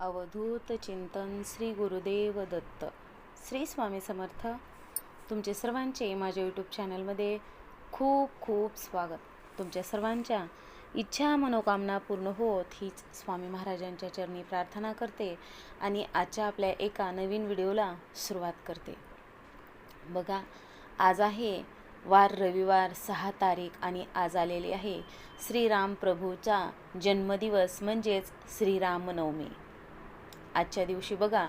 अवधूत चिंतन श्री गुरुदेव दत्त. श्री स्वामी समर्थ. तुमचे सर्वांचे माझ्या यूट्यूब चॅनलमध्ये खूप खूप स्वागत. तुमच्या सर्वांच्या इच्छा मनोकामना पूर्ण होत हीच स्वामी महाराजांच्या चरणी प्रार्थना करते आणि आजच्या आपल्या एका नवीन व्हिडिओला सुरुवात करते. बघा आज आहे वार रविवार सहा तारीख आणि आज आलेली आहे श्रीराम प्रभूचा जन्मदिवस म्हणजेच श्रीरामनवमी आजच्या दिवशी बघा.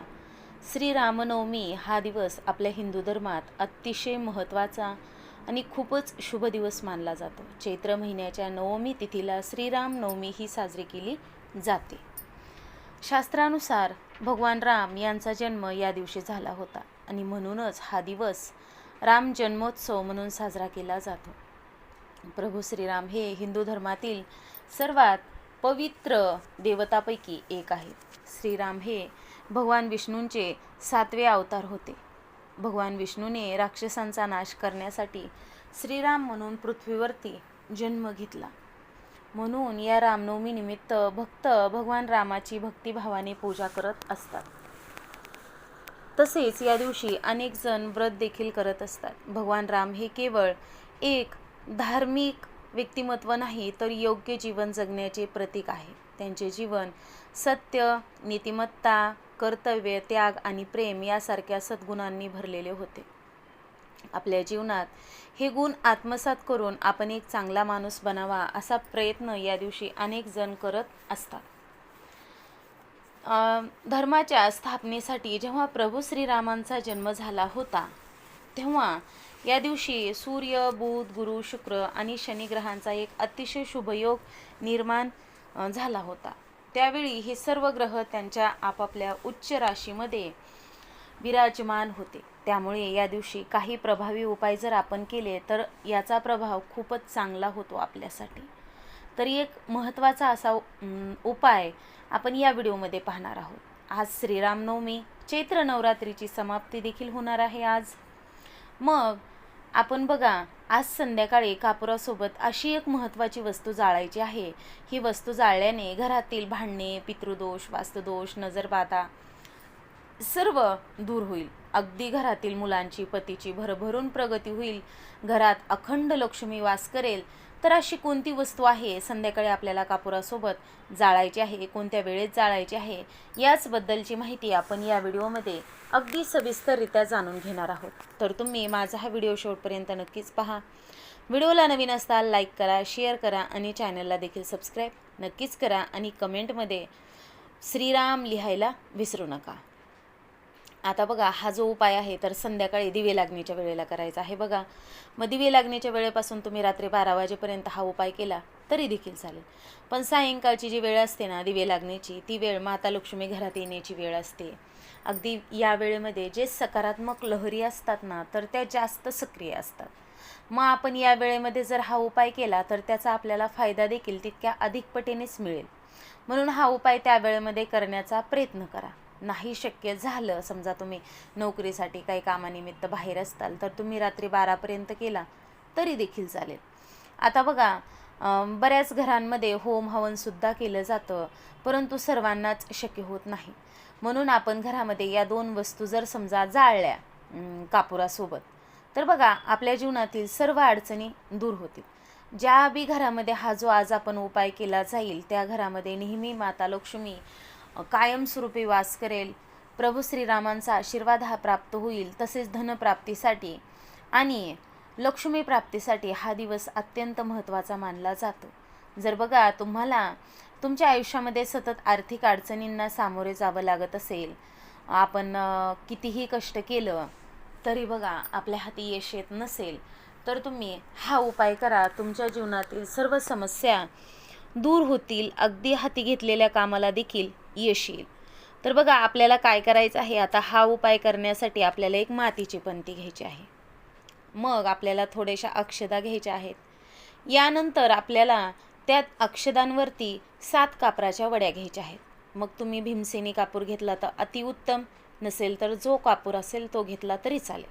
श्रीरामनवमी हा दिवस आपल्या हिंदू धर्मात अतिशय महत्त्वाचा आणि खूपच शुभ दिवस मानला जातो. चैत्र महिन्याच्या नवमी तिथीला श्रीरामनवमी ही साजरी केली जाते. शास्त्रानुसार भगवान राम यांचा जन्म या दिवशी झाला होता आणि म्हणूनच हा दिवस राम जन्मोत्सव म्हणून साजरा केला जातो. प्रभू श्रीराम हे हिंदू धर्मातील सर्वात पवित्र देवतापैकी एक आहेत श्रीराम हे भगवान विष्णूंचे सातवे अवतार होते. भगवान विष्णूने राक्षसांचा नाश करण्यासाठी श्रीराम म्हणून पृथ्वीवरती जन्म घेतला. म्हणून या रामनवमीनिमित्त भक्त भगवान रामाची भक्तिभावाने पूजा करत असतात. तसेच या दिवशी अनेक जण व्रत देखील करत असतात. भगवान राम हे केवळ एक धार्मिक व्यक्तिमत्व नाही तर योग्य जीवन जगण्याचे प्रतीक आहे. त्यांचे जीवन सत्य नीतिमत्ता कर्तव्य त्याग आणि प्रेम यासारख्या सद्गुणांनी भरलेले होते. आपल्या जीवनात हे गुण आत्मसात करून आपण एक चांगला माणूस बनावा असा प्रयत्न या दिवशी अनेक जण करत असतात. धर्माच्या स्थापनेसाठी जेव्हा प्रभू श्रीरामांचा जन्म झाला होता तेव्हा या दिवशी सूर्य बुध गुरु शुक्र आणि शनिग्रहांचा एक अतिशय शुभयोग निर्माण झाला होता. त्यावेळी हे सर्व ग्रह त्यांच्या आपापल्या उच्च राशीमध्ये विराजमान होते. त्यामुळे या दिवशी काही प्रभावी उपाय जर आपण केले तर याचा प्रभाव खूपच चांगला होतो आपल्यासाठी. तरी एक महत्त्वाचा असा उपाय आपण या व्हिडिओमध्ये पाहणार आहोत. आज श्रीरामनवमी चैत्र नवरात्रीची समाप्ती देखील होणार आहे आज. मग आपण बघा आज संध्याकाळी कापुरासोबत अशी एक महत्त्वाची वस्तू जाळायची आहे. ही वस्तू जाळल्याने घरातील भांडणे पितृदोष वास्तुदोष नजरबाधा सर्व दूर होईल. अगदी घरातील मुलांची पतीची भरभरून प्रगती होईल. घरात अखंड लक्ष्मी वास करेल. तर अशी कोणती वस्तू आहे? संध्याकाळी आपल्याला कापुरासोबत जाळायची आहे? कोणत्या वेळेत जाळायची आहे? याचबद्दलची माहिती आपण या व्हिडिओमध्ये अगदी सविस्तररित्या जाणून घेणार आहोत. तर तुम्ही माझा हा व्हिडिओ शेवटपर्यंत नक्कीच पहा. व्हिडिओला नवीन असताल लाईक करा शेअर करा आणि चॅनलला देखील सबस्क्राईब नक्कीच करा आणि कमेंटमध्ये श्रीराम लिहायला विसरू नका. आता बघा हा जो उपाय आहे तर संध्याकाळी दिवे लागण्याच्या वेळेला करायचा आहे बघा. मग दिवे लागण्याच्या वेळेपासून तुम्ही रात्री बारा वाजेपर्यंत हा उपाय केला तरी देखील चालेल. पण सायंकाळची जी वेळ असते ना दिवे लागण्याची ती वेळ माता लक्ष्मी घरात येण्याची वेळ असते. अगदी या वेळेमध्ये जे सकारात्मक लहरी असतात ना तर त्या जास्त सक्रिय असतात. मग आपण या वेळेमध्ये जर हा उपाय केला तर त्याचा आपल्याला फायदा देखील तितक्या अधिक पटीनेच मिळेल. म्हणून हा उपाय त्या वेळेमध्ये करण्याचा प्रयत्न करा. नाही शक्य झालं. समजा तुम्ही नोकरीसाठी काही कामानिमित्त बाहेर असताल तर तुम्ही रात्री बारापर्यंत केला तरी देखील चालेल. आता बघा बऱ्याच घरांमध्ये होम हवनसुद्धा केलं जातं परंतु सर्वांनाच शक्य होत नाही. म्हणून आपण घरामध्ये या दोन वस्तू जर समजा जाळल्या कापुरासोबत तर बघा आपल्या जीवनातील सर्व अडचणी दूर होतील. ज्या बी घरामध्ये हा जो आज आपण उपाय केला जाईल त्या घरामध्ये नेहमी माता लक्ष्मी कायमस्वरूपी वास करेल. प्रभू श्रीरामांचा आशीर्वाद हा प्राप्त होईल तसेच धनप्राप्तीसाठी आणि लक्ष्मी प्राप्तीसाठी हा दिवस अत्यंत महत्त्वाचा मानला जातो. जर बघा तुम्हाला तुमच्या आयुष्यामध्ये सतत आर्थिक अडचणींना सामोरे जावं लागत असेल आपण कितीही कष्ट केलं तरी बघा आपल्या हाती यश येत नसेल तर तुम्ही हा उपाय करा. तुमच्या जीवनातील सर्व समस्या दूर होतील. अगदी हाती घेतलेल्या कामाला देखील येशील. तर बघा आपल्याला काय करायचं आहे? आता हा उपाय करण्यासाठी आपल्याला एक मातीची पंती घ्यायची आहे. मग आपल्याला थोड्याशा अक्षदा घ्यायच्या आहेत. यानंतर आपल्याला त्या अक्षदांवरती सात कापराच्या वड्या घ्यायच्या आहेत. मग तुम्ही भीमसेनी कापूर घेतला तर अतिउत्तम नसेल तर जो कापूर असेल तो घेतला तरी चालेल.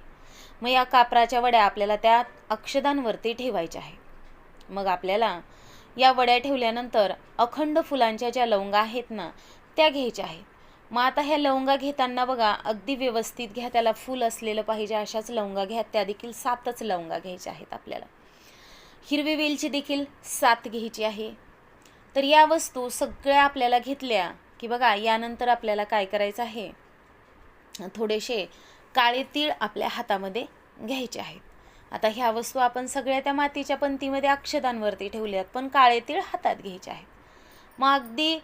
मग या कापराच्या वड्या आपल्याला त्या अक्षदांवरती ठेवायच्या आहे मग आपल्याला या वड्या ठेवल्यानंतर अखंड फुलांच्या ज्या लवंगा आहेत ना त्या घ्यायच्या आहेत. मग आता ह्या लवंगा घेताना बघा अगदी व्यवस्थित घ्या त्याला फुल असलेलं पाहिजे अशाच लवंगा घ्या त्या देखील सातच लवंगा घ्यायच्या आहेत आपल्याला. हिरवी वेलची देखील सात घ्यायची आहे. तर या वस्तू सगळ्या आपल्याला घेतल्या की बघा यानंतर आपल्याला काय करायचं आहे? थोडेसे काळे तीळ आपल्या हातामध्ये घ्यायचे आहेत. आता ह्या वस्तू आपण सगळ्या त्या मातीच्या पंतीमध्ये अक्षदांवरती ठेवल्यात पण काळे तीळ हातात घ्यायचे आहेत. मग अगदी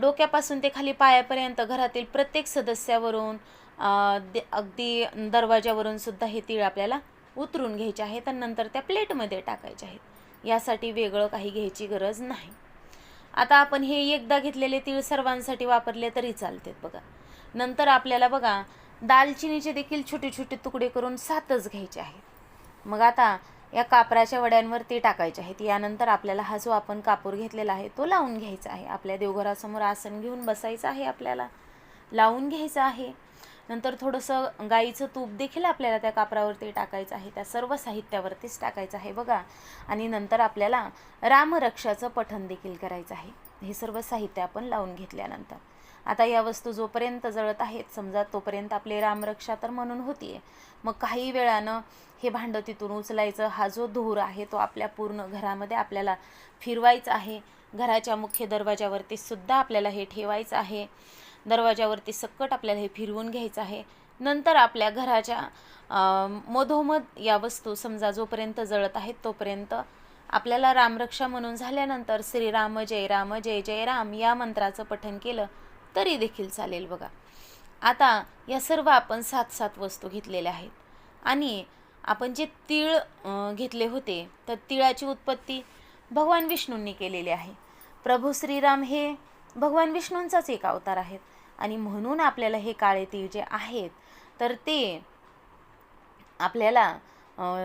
डोक्यापासून ते खाली पायापर्यंत घरातील प्रत्येक सदस्यावरून दे- अगदी दरवाज्यावरून सुद्धा हे तीळ आपल्याला उतरून घ्यायचे आहेत आणि नंतर त्या प्लेटमध्ये टाकायचे आहेत. यासाठी वेगळं काही घ्यायची गरज नाही. आता आपण हे एकदा घेतलेले तीळ सर्वांसाठी वापरले तरी चालतात बघा. नंतर आपल्याला बघा दालचिनीचे देखील छोटे छोटे तुकडे करून सातच घ्यायचे आहेत. मग आता या कापराच्या वड्यांवर ते टाकायचे आहेत. यानंतर आपल्याला हा जो आपण कापूर घेतलेला आहे तो लावून घ्यायचा आहे. आपल्या देवघरासमोर आसन घेऊन बसायचं आहे आपल्याला. लावून घ्यायचं आहे. नंतर थोडंसं गाईचं तूप देखील आपल्याला त्या कापरावरती टाकायचं आहे. त्या सर्व साहित्यावरतीच टाकायचं आहे बघा. आणि नंतर आपल्याला रामरक्षाचं पठण देखील करायचं आहे. हे सर्व साहित्य आपण लावून घेतल्यानंतर. आता या वस्तू जोपर्यंत जळत आहेत समजा तोपर्यंत आपले रामरक्षा तर म्हणून होतीये. मग काही वेळानं हे भांडं तिथून उचलायचं हा जो धूर आहे तो आपल्या पूर्ण घरामध्ये आपल्याला फिरवायचा आहे. घराच्या मुख्य दरवाजावरती सुद्धा आपल्याला हे ठेवायचं आहे. दरवाजावरती सक्कट आपल्याला हे फिरवून घ्यायचं आहे. नंतर आपल्या घराच्या मधोमध या वस्तू समजा जोपर्यंत जळत आहेत तोपर्यंत आपल्याला रामरक्षा म्हणून झाल्यानंतर श्रीराम जय राम जय जय राम या मंत्राचं पठन केलं. तरी देखील चालेल बघा. आता या सर्व आपण सात सात वस्तू घेतलेल्या आहेत. आणि आपण जे तीळ घेतले होते तर तिळाची उत्पत्ती भगवान विष्णूंनी केलेली आहे. प्रभू श्रीराम हे भगवान विष्णूंचाच एक अवतार आहेत. आणि म्हणून आपल्याला हे काळे तीळ जे आहेत तर ते आपल्याला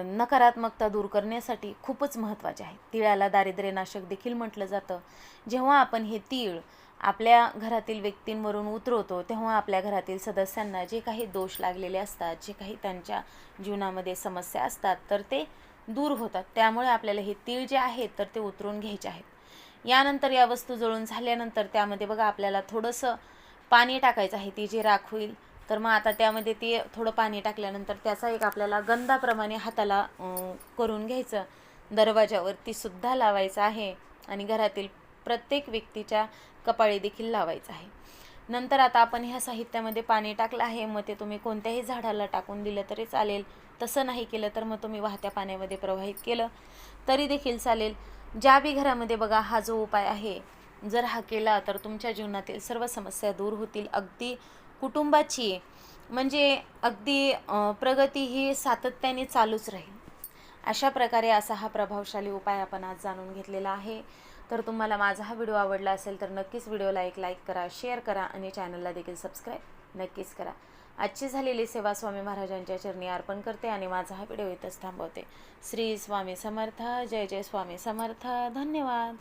नकारात्मकता दूर करण्यासाठी खूपच महत्त्वाचे आहे तिळाला दारिद्र्यनाशक देखील म्हटलं जातं. जेव्हा आपण हे तीळ आपल्या घरातील व्यक्तींवरून उतरवतो तेव्हा आपल्या घरातील सदस्यांना जे काही दोष लागलेले असतात जे काही त्यांच्या जीवनामध्ये समस्या असतात तर ते दूर होतात. त्यामुळे आपल्याला हे तीळ जे आहेत तर ते उतरून घ्यायचे आहेत. यानंतर या वस्तू जळून झाल्यानंतर त्यामध्ये बघा आपल्याला थोडंसं पाणी टाकायचं आहे ती जी राख होईल तर मग आता त्यामध्ये ते थोडं पाणी टाकल्यानंतर त्याचा एक आपल्याला गंधाप्रमाणे हाताला करून घ्यायचं. दरवाजावरती सुद्धा लावायचं आहे आणि घरातील प्रत्येक व्यक्तीच्या कपाळी देखील लावायचं आहे. नंतर आता आपण ह्या साहित्यामध्ये पाणी टाकलं आहे. मग ते तुम्ही कोणत्याही झाडाला टाकून दिलं तरी चालेल. तसं नाही केलं तर मग तुम्ही वाहत्या पाण्यामध्ये प्रवाहित केलं तरी देखील चालेल. ज्या बी घरामध्ये बघा हा जो उपाय आहे जर हा केला तर तुमच्या जीवनातील सर्व समस्या दूर होतील. अगदी कुटुंबाची म्हणजे अगदी प्रगती ही सातत्याने चालूच राहील. अशा प्रकारे असा हा प्रभावशाली उपाय आपण आज जाणून घेतलेला आहे. तर तुम्हाला माझा हा व्हिडिओ आवडला असेल तर नक्कीच व्हिडिओला एक लाईक करा शेअर करा आणि चॅनलला देखील सबस्क्राईब नक्कीच करा. आजची झालेली सेवा स्वामी महाराजांच्या चरणी अर्पण करते आणि माझा हा व्हिडिओ इथंच थांबवते. श्री स्वामी समर्थ जय जय स्वामी समर्थ. धन्यवाद.